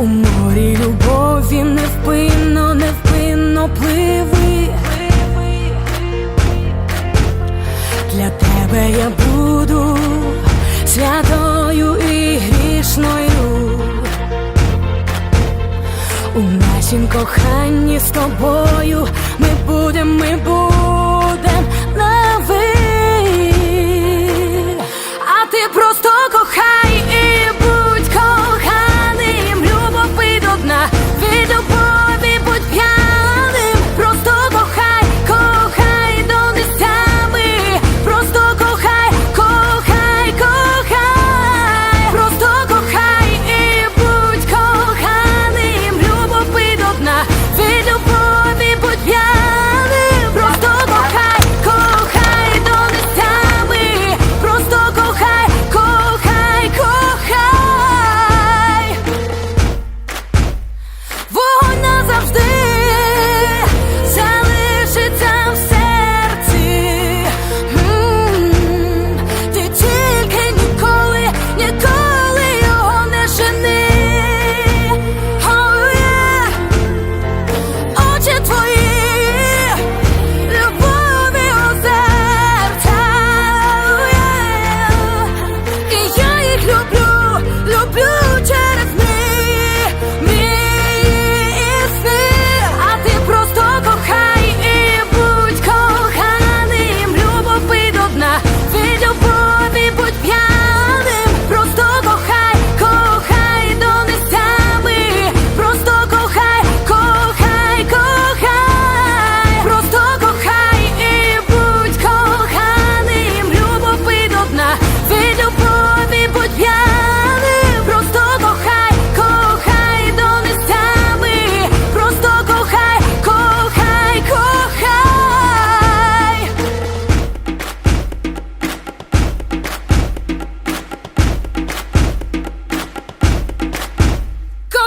У морі любові невпинно, невпинно пливи. Для тебе я буду святою і грішною. У нашім коханні з тобою ми будем, ми будем.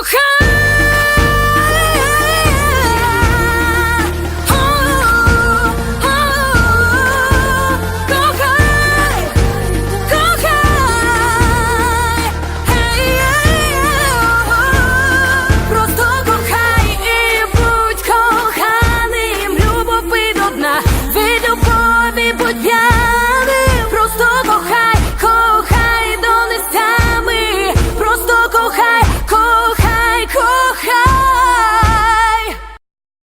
Huh.